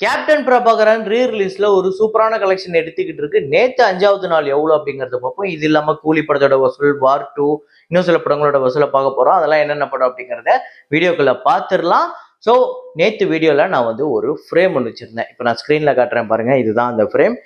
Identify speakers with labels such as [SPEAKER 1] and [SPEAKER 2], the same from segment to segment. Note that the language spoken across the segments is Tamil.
[SPEAKER 1] கேப்டன் பிரபாகரன் ரீ ரிலீஸ்ல ஒரு சூப்பரான கலெக்ஷன் எடுத்துக்கிட்டு இருக்கு. நேத்து அஞ்சாவது நாள் எவ்வளோ அப்படிங்கறத பார்ப்போம். இது இல்லாம கூலி படத்தோட வசூல் வார் டூ இன்னும் சில படங்களோட வசூலை பார்க்க போறோம். அதெல்லாம் என்னென்ன படம் அப்படிங்கறத வீடியோக்குள்ள பார்த்துடலாம். ஸோ நேத்து வீடியோல நான் வந்து ஒரு ஃப்ரேம் ஒன்று வச்சிருந்தேன். இப்போ நான் ஸ்க்ரீன்ல காட்டுறேன் பாருங்க. இதுதான் அந்த ஃப்ரேம்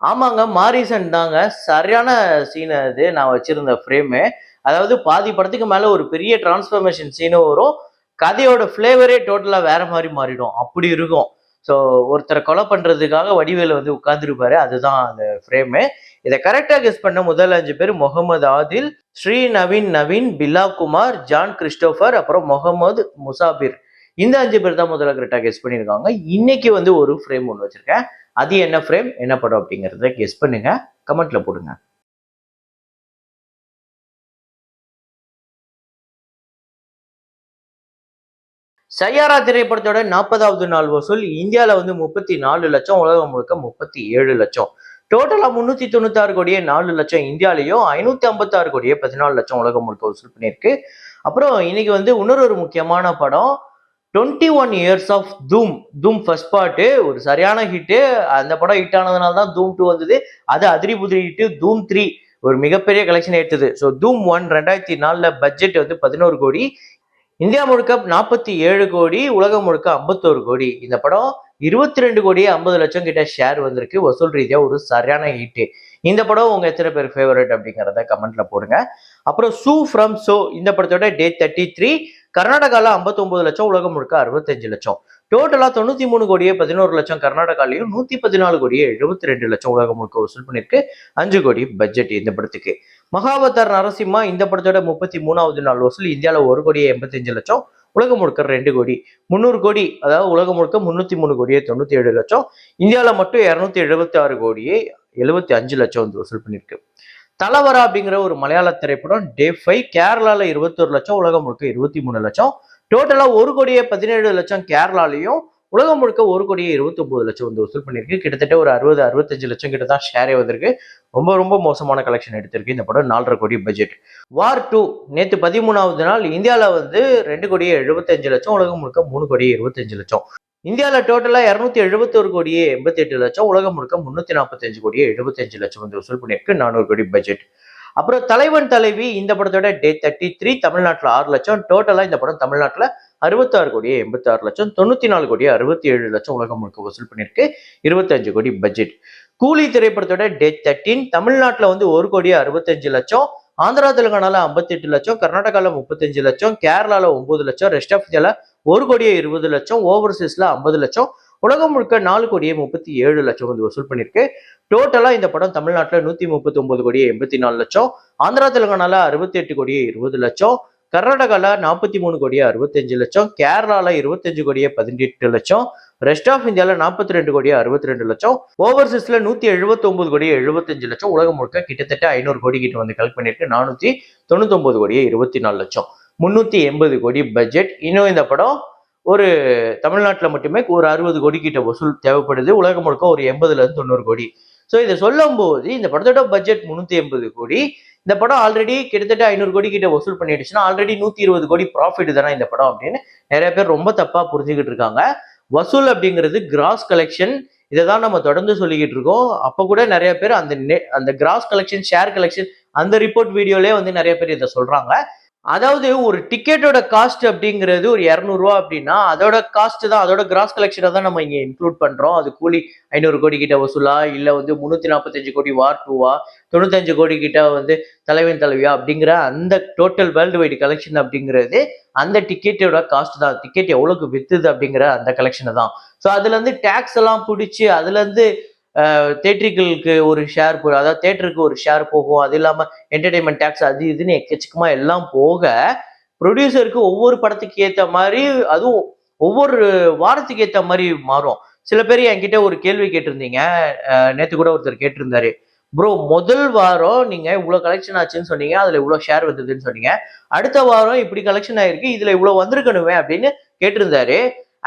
[SPEAKER 1] ஆமாங்க மாரிசன் தாங்க. சரியான சீன் அது. நான் வச்சிருந்த ஃப்ரேமு அதாவது பாதி படத்துக்கு மேல ஒரு பெரிய டிரான்ஸ்ஃபர்மேஷன் சீனும் வரும். கதையோட ஃப்ளேவரே டோட்டலா வேற மாதிரி மாறிடும். அப்படி இருக்கும். ஸோ ஒருத்தரை கொலை பண்ணுறதுக்காக வடிவேல் வந்து உட்காந்துருப்பாரு அதுதான் அந்த ஃப்ரேமு இதை கரெக்டாக கெஸ் பண்ண முதல் அஞ்சு பேர் முகமது ஆதில் ஸ்ரீ நவீன் நவீன் பில்லா குமார் ஜான் கிறிஸ்டோஃபர் அப்புறம் முகமது முசாபிர். இந்த அஞ்சு பேர் தான் முதல்ல கரெக்டாக கெஸ் பண்ணியிருக்காங்க இன்னைக்கு வந்து ஒரு ஃப்ரேம் ஒன்று வச்சுருக்கேன். அது என்ன ஃப்ரேம் என்ன படம் அப்படிங்கிறத கெஸ் பண்ணுங்க. கமெண்ட்ல போடுங்க. சையாரா திரைப்படத்தோட நாற்பதாவது நாள் வசூல். இந்தியாவில் வந்து முப்பத்தி நாலு லட்சம் உலகம் முழுக்க முப்பத்தி ஏழு லட்சம். டோட்டலாக முந்நூற்றி தொண்ணூத்தாறு கோடியே நாலு லட்சம் இந்தியாலேயும் ஐநூற்றி ஐம்பத்தாறு கோடியே பதினாலு லட்சம் உலகம் முழுக்க வசூல் பண்ணியிருக்கு. அப்புறம் இன்னைக்கு வந்து இன்னொரு ஒரு முக்கியமான படம் twenty one years of Dhoom Dhoom first part ஒரு சரியான ஹிட்டு அந்த படம் ஹிட் ஆனதுனால தான் தூம் டூ வந்தது. அது அதிரி புதிரி ஹிட்டு தூம் த்ரீ ஒரு மிகப்பெரிய கலெக்ஷன் எடுத்தது ஸோ தூம் ஒன் ரெண்டாயிரத்தி நாலில் பட்ஜெட் வந்து பதினோரு கோடி. இந்தியா முழுக்க நாற்பத்தி ஏழு கோடி உலகம் முழுக்க ஐம்பத்தோரு கோடி. இந்த படம் இருபத்தி ரெண்டு கோடியே ஐம்பது லட்சம் கிட்ட ஷேர் வந்திருக்கு. வசூல் ரீதியாக ஒரு சரியான ஹீட்டு இந்த படம் உங்கள் எத்தனை பேர் ஃபேவரட் அப்படிங்கிறத கமெண்ட்ல போடுங்க. அப்புறம் சூ ஃப்ரம் சோ இந்த படத்தோட டே தேர்ட்டி த்ரீ கர்நாடகாவில் ஐம்பத்தொம்பது லட்சம் உலகம் முழுக்க அறுபத்தஞ்சு லட்சம். டோட்டலாக தொண்ணூற்றி மூணு கோடியே பதினோரு லட்சம் கர்நாடகாலையும் நூற்றி பதினாலு கோடியே எழுபத்தி ரெண்டு லட்சம் உலகம் முழுக்க வசூல் பண்ணியிருக்கு. அஞ்சு கோடி பட்ஜெட் இந்த படத்துக்கு. மகாவதார் நரசிம்மா இந்த படத்தோட முப்பத்தி மூணாவது நாள் வசூல் இந்தியாவில் ஒரு கோடியே எண்பத்தஞ்சு லட்சம் உலகம் முழுக்க ரெண்டு கோடி. முந்நூறு கோடி அதாவது உலகம் முழுக்க முன்னூத்தி மூணு கோடியே தொண்ணூத்தி ஏழு லட்சம். இந்தியாவில் மட்டும் இரநூத்தி எழுபத்தி ஆறு கோடியே எழுபத்தி அஞ்சு லட்சம் வந்து வசூல் பண்ணியிருக்கு தலவரா அப்படிங்கிற ஒரு மலையாள திரைப்படம் டே ஃபைவ் கேரளால இருபத்தொரு லட்சம் உலகம் முழுக்க இருபத்தி மூணு லட்சம். டோட்டலா ஒரு கோடியே பதினேழு லட்சம் கேரளாலையும் உலகம் முழுக்க ஒரு கோடியே இருபத்தி ஒன்பது லட்சம் வந்து வசூல் பண்ணியிருக்கு. கிட்டத்தட்ட ஒரு அறுபது அறுபத்தஞ்சு லட்சம் கிட்ட தான் ஷேரே வந்திருக்கு. ரொம்ப ரொம்ப மோசமான கலெக்ஷன் எடுத்திருக்கு இந்த படம். நாலரை கோடி பட்ஜெட் வார் டூ நேற்று பதிமூணாவது நாள் இந்தியாவில் வந்து ரெண்டு கோடியே எழுபத்தஞ்சு லட்சம் உலகம் முழுக்க மூணு கோடியே இருபத்தஞ்சு லட்சம். இந்தியாவில் டோட்டலாக இரநூத்தி எழுபத்தொரு கோடியே எண்பத்தி எட்டு லட்சம் உலகம் முழுக்க முந்நூற்றி நாற்பத்தஞ்சு கோடியே எழுபத்தஞ்சு லட்சம் வந்து வசூல் பண்ணியிருக்கு. நானூறு கோடி பட்ஜெட் அப்புறம் தலைவன் தலைவி இந்த படத்தோட டே தேர்ட்டி த்ரீ தமிழ்நாட்டில் ஆறு லட்சம். டோட்டலாக இந்த படம் தமிழ்நாட்டில் அறுபத்தாறு கோடியே எண்பத்தாறு லட்சம் தொண்ணூற்றி நாலு கோடியே அறுபத்தி ஏழு லட்சம் உலகம் முழுக்க வசூல் பண்ணியிருக்கு. இருபத்தஞ்சு கோடி பட்ஜெட் கூலி திரைப்படத்தோட டெத் தேர்ட்டின் தமிழ்நாட்டில் வந்து ஒரு கோடியே அறுபத்தஞ்சு லட்சம் ஆந்திரா தெலுங்கானால ஐம்பத்தெட்டு லட்சம் கர்நாடகாவில் முப்பத்தஞ்சு லட்சம் கேரளாவில் ஒன்பது லட்சம் ரெஸ்ட் ஆஃப் இந்தியாவில் ஒரு கோடியே இருபது லட்சம் ஓவர்சீஸில் ஐம்பது லட்சம். உலகம் முழுக்க நாலு கோடியே முப்பத்தி ஏழு லட்சம் வந்து வசூல் பண்ணியிருக்கு. டோட்டலா இந்த படம் தமிழ்நாட்டில் நூத்தி முப்பத்தி ஒன்பது கோடியே எண்பத்தி நாலு லட்சம் ஆந்திரா தெலுங்கானால அறுபத்தி எட்டு கோடியே இருபது லட்சம் கர்நாடகாவில் நாற்பத்தி மூணு கோடியே அறுபத்தஞ்சு லட்சம் கேரளாவில் இருபத்தஞ்சு கோடியே பதினெட்டு லட்சம் ரெஸ்ட் ஆஃப் இந்தியாவில் நாற்பத்தி ரெண்டு கோடியே அறுபத்தி ரெண்டு லட்சம் ஓவர்சீஸில் நூற்றி எழுபத்தொம்பது கோடியே எழுபத்தஞ்சு லட்சம் உலகம் முழுக்க கிட்டத்தட்ட ஐநூறு கோடி கிட்ட வந்து கலெக்ட் பண்ணியிருக்கு நானூற்றி தொண்ணூத்தொம்பது கோடியே இருபத்தி நாலு லட்சம் முந்நூற்றி எண்பது கோடி பட்ஜெட் இன்னும் இந்த படம் ஒரு தமிழ்நாட்டில் மட்டுமே ஒரு அறுபது கோடி கிட்ட வசூல் தேவைப்படுது உலகம் முழுக்க ஒரு எண்பதுலேருந்து தொண்ணூறு கோடி. ஸோ இதை சொல்லும் போது இந்த படத்தோட பட்ஜெட் முந்நூற்றி எண்பது கோடி. இந்த படம் ஆல்ரெடி கிட்டத்தட்ட ஐநூறு கோடி கிட்ட வசூல் பண்ணிடுச்சுன்னா ஆல்ரெடி நூற்றி இருபது கோடி ப்ராஃபிட் தானே இந்த படம் அப்படின்னு நிறைய பேர் ரொம்ப தப்பா புரிஞ்சுக்கிட்டு இருக்காங்க. வசூல் அப்படிங்கிறது கிராஸ் கலெக்ஷன் இதை தான் நம்ம தொடர்ந்து சொல்லிக்கிட்டு இருக்கோம். அப்போ கூட நிறைய பேர் அந்த நெ அந்த கிராஸ் கலெக்ஷன் ஷேர் கலெக்ஷன் அந்த ரிப்போர்ட் வீடியோலே வந்து நிறைய பேர் இதை சொல்றாங்க. அதாவது ஒரு டிக்கெட்டோட காஸ்ட் அப்படிங்கிறது ஒரு இரநூறுவா அப்படின்னா அதோட காஸ்ட் தான் அதோட கிராஸ் கலெக்ஷனை தான் நம்ம இங்கே இன்க்ளூட் பண்ணுறோம் அது கூலி ஐநூறு கோடி கிட்ட வசூலா இல்லை வந்து முந்நூற்றி நாற்பத்தஞ்சு கோடி வார் டூவா தொண்ணூத்தஞ்சு கோடி கிட்ட வந்து தலைவன் தலைவியா அப்படிங்கிற அந்த டோட்டல் வேர்ல்டு வைடு கலெக்ஷன் அப்படிங்கிறது அந்த டிக்கெட்டோட காஸ்ட் தான். டிக்கெட் எவ்வளோக்கு வித்துது அப்படிங்கிற அந்த கலெக்ஷனை தான். ஸோ அதுலேருந்து டேக்ஸ் எல்லாம் பிடிச்சி அதுலேருந்து தேட்டரிகளுக்கு ஒரு ஷேர் போ அதாவது தேட்டருக்கு ஒரு ஷேர் போகும். அது இல்லாமல் என்டர்டைன்மெண்ட் டேக்ஸ் அது இதுன்னு எக்கச்சக்கமாக எல்லாம் போக ப்ரொடியூசருக்கு ஒவ்வொரு படத்துக்கு ஏற்ற மாதிரி அதுவும் ஒவ்வொரு வாரத்துக்கு ஏற்ற மாதிரி மாறும். சில பேர் என்கிட்ட ஒரு கேள்வி கேட்டிருந்தீங்க. நேற்று கூட ஒருத்தர் கேட்டிருந்தாரு. ப்ரோ முதல் வாரம் நீங்க இவ்வளோ கலெக்ஷன் ஆச்சுன்னு சொன்னீங்க. அதுல இவ்வளோ ஷேர் வந்ததுன்னு சொன்னீங்க. அடுத்த வாரம் இப்படி கலெக்ஷன் ஆயிருக்கு. இதுல இவ்வளோ வந்திருக்கணுமே அப்படின்னு கேட்டிருந்தாரு.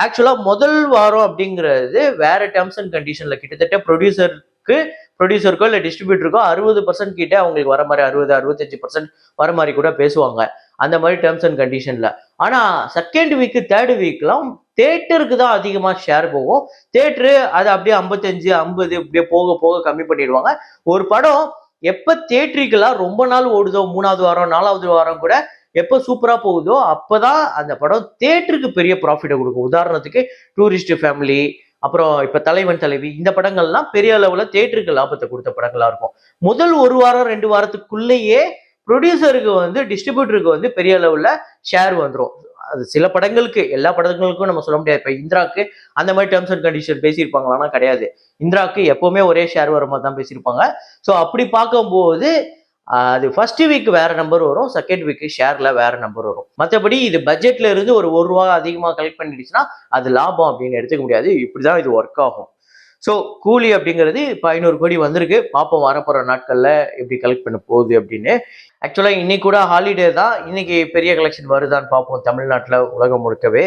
[SPEAKER 1] ஆக்சுவலாக முதல் வாரம் அப்படிங்கிறது வேற டேர்ம்ஸ் அண்ட் கண்டிஷன்ல கிட்டத்தட்ட ப்ரொடியூசருக்கு ப்ரொடியூசருக்கோ இல்லை டிஸ்ட்ரிபியூட்டருக்கோ அறுபது பர்சன்ட் கிட்ட அவங்களுக்கு வர மாதிரி அறுபது அறுபத்தஞ்சு பர்சன்ட் வர மாதிரி கூட பேசுவாங்க. அந்த மாதிரி டேர்ம்ஸ் அண்ட் கண்டிஷன்ல ஆனால் செகண்ட் வீக் தேர்ட் வீக்லாம் தேட்டருக்கு தான் அதிகமாக ஷேர் போகும். தேட்டரு அதை அப்படியே ஐம்பத்தஞ்சு ஐம்பது இப்படியே போக போக கம்மி பண்ணிடுவாங்க. ஒரு படம் எப்போ தேட்டரிக்கெல்லாம் ரொம்ப நாள் ஓடுதோ மூணாவது வாரம் நாலாவது வாரம் கூட எப்போ சூப்பராக போகுதோ அப்போ தான் அந்த படம் தேட்டருக்கு பெரிய ப்ராஃபிட்டை கொடுக்கும். உதாரணத்துக்கு டூரிஸ்ட் ஃபேமிலி அப்புறம் இப்போ தலைவன் தலைவி இந்த படங்கள்லாம் பெரிய அளவில் தேட்டருக்கு லாபத்தை கொடுத்த படங்களாக இருக்கும். முதல் ஒரு வாரம் ரெண்டு வாரத்துக்குள்ளேயே ப்ரொடியூசருக்கு வந்து டிஸ்ட்ரிபியூட்டருக்கு வந்து பெரிய அளவில் ஷேர் வந்துடும் அது சில படங்களுக்கு எல்லா படங்களுக்கும் நம்ம சொல்ல முடியாது. இப்போ இந்திராக்கு அந்த மாதிரி டேர்ம்ஸ் அண்ட் கண்டிஷன் பேசியிருப்பாங்களான்னா கிடையாது. இந்திராக்கு எப்போவுமே ஒரே ஷேர் வர மாதிரி தான் பேசியிருப்பாங்க. ஸோ அப்படி பார்க்கும்போது அது ஃபர்ஸ்ட் வீக் வேற நம்பர் வரும் செகண்ட் வீக் ஷேர்ல வேற நம்பர் வரும். மற்றபடி இது பட்ஜெட்ல இருந்து ஒரு ஒரு ரூபா அதிகமாக கலெக்ட் பண்ணிடுச்சுன்னா அது லாபம் அப்படின்னு எடுத்துக்க முடியாது. இப்படிதான் இது ஒர்க் ஆகும். ஸோ கூலி அப்படிங்கிறது இப்போ ஐநூறு கோடி வந்திருக்கு. பார்ப்போம் வரப்போகிற நாட்களில் எப்படி கலெக்ட் பண்ண போகுது அப்படின்னு. ஆக்சுவலாக இன்னைக்கு கூட ஹாலிடே தான். இன்னைக்கு பெரிய கலெக்ஷன் வருதான்னு பார்ப்போம் தமிழ்நாட்டில் உலகம் முழுக்கவே.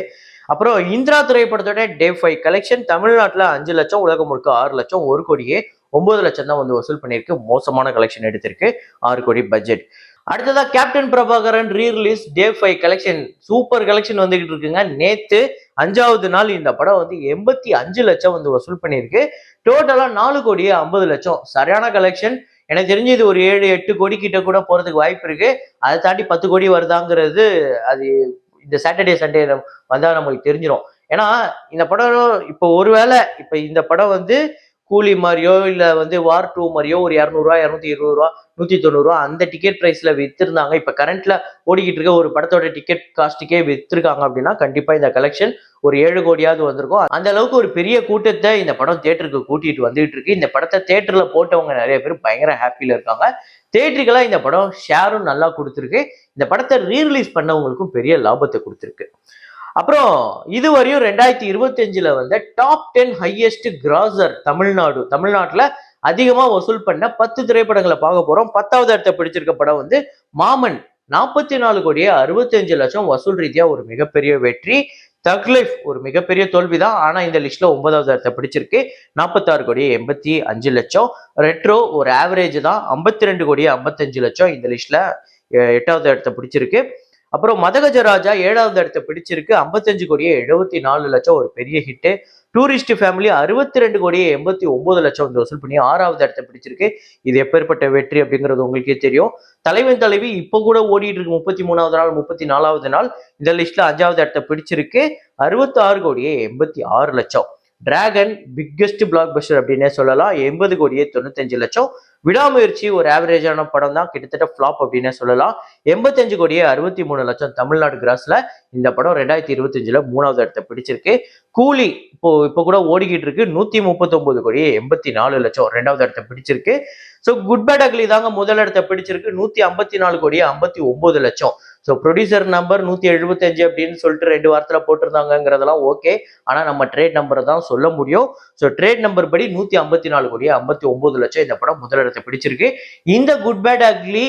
[SPEAKER 1] அப்புறம் இந்திரா திரைப்படத்தோட டே ஃபைவ் கலெக்ஷன் தமிழ்நாட்டில் அஞ்சு லட்சம் உலகம் முழுக்க ஆறு லட்சம் ஒரு கோடியே ஒன்பது லட்சம் தான் வந்து வசூல் பண்ணியிருக்கு. மோசமான கலெக்ஷன் எடுத்திருக்கு. ஆறு கோடி பட்ஜெட் அடுத்ததா captain Prabhakaran re release day five collection super collection வந்துகிட்டு இருக்குங்க. நேத்து அஞ்சாவது நாள் இந்த படம் வந்து எண்பத்தி அஞ்சு லட்சம் வந்து வசூல் பண்ணியிருக்கு. டோட்டலா நாலு கோடியே ஐம்பது லட்சம். சரியான கலெக்ஷன் எனக்கு தெரிஞ்சு இது ஒரு ஏழு எட்டு கோடி கிட்ட கூட போறதுக்கு வாய்ப்பு இருக்கு. அதை தாண்டி பத்து கோடி வருதாங்கிறது அது இந்த சாட்டர்டே சண்டே வந்தா நம்மளுக்கு தெரிஞ்சிடும் ஏன்னா இந்த படம் இப்போ ஒருவேளை இப்போ இந்த படம் வந்து கூலி மாதிரியோ இல்லை வந்து வார் டூ மாதிரியோ ஒரு இரநூறுவா இரநூத்தி இருபது ரூபா நூற்றி தொண்ணூறுரூவா அந்த டிக்கெட் ப்ரைஸில் விற்றுருந்தாங்க இப்போ கரண்ட்டில் ஓடிக்கிட்டு இருக்க ஒரு படத்தோட டிக்கெட் காஸ்ட்டுக்கே விற்றுருக்காங்க அப்படின்னா கண்டிப்பாக இந்த கலெக்ஷன் ஒரு ஏழு கோடியாவது வந்திருக்கும். அந்த அளவுக்கு ஒரு பெரிய கூட்டத்தை இந்த படம் தேட்டருக்கு கூட்டிகிட்டு வந்துகிட்டு இருக்கு. இந்த படத்தை தேட்டரில் போட்டவங்க நிறைய பேர் பயங்கர ஹாப்பியில் இருக்காங்க. தேட்டருக்கெல்லாம் இந்த படம் ஷேரும் நல்லா கொடுத்துருக்கு. இந்த படத்தை ரீரிலீஸ் பண்ணவங்களுக்கும் பெரிய லாபத்தை கொடுத்துருக்கு. அப்புறம் இதுவரையும் ரெண்டாயிரத்தி இருபத்தஞ்சில் வந்து top ten highest grosser Tamil Nadu. தமிழ்நாட்டில் அதிகமாக வசூல் பண்ண பத்து திரைப்படங்களை பார்க்க போகிறோம் பத்தாவது இடத்தை பிடிச்சிருக்க படம் வந்து மாமன். நாற்பத்தி நாலு கோடியே அறுபத்தஞ்சு லட்சம் வசூல் ரீதியாக ஒரு மிகப்பெரிய வெற்றி. தக் லைஃப் ஒரு மிகப்பெரிய தோல்வி தான் ஆனால் இந்த லிஸ்ட்ல ஒன்பதாவது இடத்தை பிடிச்சிருக்கு. நாற்பத்தாறு கோடி எண்பத்தி அஞ்சு லட்சம். ரெட்ரோ ஒரு ஆவரேஜ் தான். ஐம்பத்தி ரெண்டு கோடி ஐம்பத்தஞ்சு லட்சம் இந்த லிஸ்ட்ல எ- எட்டாவது இடத்தை பிடிச்சிருக்கு. அப்புறம் மதகஜராஜா ஏழாவது இடத்த பிடிச்சிருக்கு. ஐம்பத்தஞ்சு கோடியே எழுபத்தி நாலு லட்சம் ஒரு பெரிய ஹிட்டு டூரிஸ்ட் ஃபேமிலி அறுபத்தி ரெண்டு கோடியே எண்பத்தி ஒன்பது லட்சம் வந்து வசூல் பண்ணி ஆறாவது இடத்த பிடிச்சிருக்கு. இது எப்பேற்பட்ட வெற்றி அப்படிங்கிறது உங்களுக்கே தெரியும். தலைவன் தலைவி இப்போ கூட ஓடிட்டு இருக்கு. முப்பத்தி மூணாவது நாள் முப்பத்தி நாலாவது நாள். இந்த லிஸ்ட்ல அஞ்சாவது இடத்த பிடிச்சிருக்கு. அறுபத்தி ஆறு கோடியே எண்பத்தி ஆறு லட்சம். டிராகன் பிக்கெஸ்ட் பிளாக் பஸ்டர் அப்படின்னே சொல்லலாம். எண்பது கோடியே தொண்ணூத்தஞ்சு லட்சம். விடாமுயற்சி ஒரு ஆவரேஜான படம் தான். கிட்டத்தட்ட ஃப்ளாப் அப்படின்னே சொல்லலாம். எண்பத்தஞ்சு கோடியே அறுபத்தி மூணு லட்சம் தமிழ்நாடு கிராஸ்ல இந்த படம் ரெண்டாயிரத்தி இருபத்தஞ்சுல மூணாவது இடத்தை பிடிச்சிருக்கு. கூலி இப்போ இப்போ கூட ஓடிக்கிட்டு இருக்கு. நூத்தி முப்பத்தொன்பது கோடியே எண்பத்தி நாலு லட்சம் ரெண்டாவது இடத்தை பிடிச்சிருக்கு. ஸோ குட் பேட் அக்லி தாங்க முதல் இடத்தை பிடிச்சிருக்கு. நூத்தி ஐம்பத்தி நாலு கோடியே ஐம்பத்தி ஒன்பது லட்சம். ஸோ ப்ரொடியூசர் நம்பர் நூத்தி எழுபத்தஞ்சு அப்படின்னு சொல்லிட்டு ரெண்டு வாரத்துல போட்டிருந்தாங்கிறதெல்லாம் ஓகே ஆனா நம்ம ட்ரேட் நம்பரை தான் சொல்ல முடியும். ஸோ ட்ரேட் நம்பர் படி நூத்தி ஐம்பத்தி நாலு கோடியே ஐம்பத்தி ஒன்பது லட்சம் இந்த படம் முதலிடத்தை பிடிச்சிருக்கு. இந்த குட் பேட் அக்லி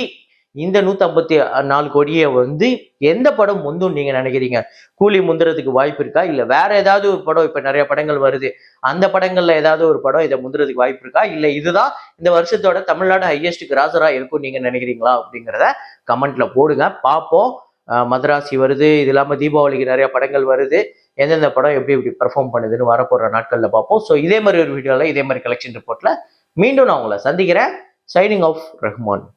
[SPEAKER 1] இந்த நூத்தி ஐம்பத்தி நாலு கோடியை வந்து எந்த படம் முந்தும் நீங்க நினைக்கிறீங்க? கூலி முந்துறதுக்கு வாய்ப்பு இருக்கா? இல்ல வேற ஏதாவது ஒரு படம் இப்ப நிறைய படங்கள் வருது. அந்த படங்கள்ல ஏதாவது ஒரு படம் இதை முந்துறதுக்கு வாய்ப்பு இருக்கா? இல்ல இதுதான் இந்த வருஷத்தோட தமிழ்நாடு ஹையஸ்ட் கிராசரா இருக்கும் நீங்க நினைக்கிறீங்களா? அப்படிங்கிறத கமெண்ட்ல போடுங்க. பார்ப்போம். மதராசி வருது. இது இல்லாம தீபாவளிக்கு நிறைய படங்கள் வருது. எந்தெந்த படம் எப்படி எப்படி பெர்ஃபார்ம் பண்ணுதுன்னு வரப்போற நாட்கள்ல பார்ப்போம். ஸோ இதே மாதிரி ஒரு வீடியோல இதே மாதிரி கலெக்ஷன் ரிப்போர்ட்ல மீண்டும் நான் உங்களை சந்திக்கிறேன். Signing off Rahman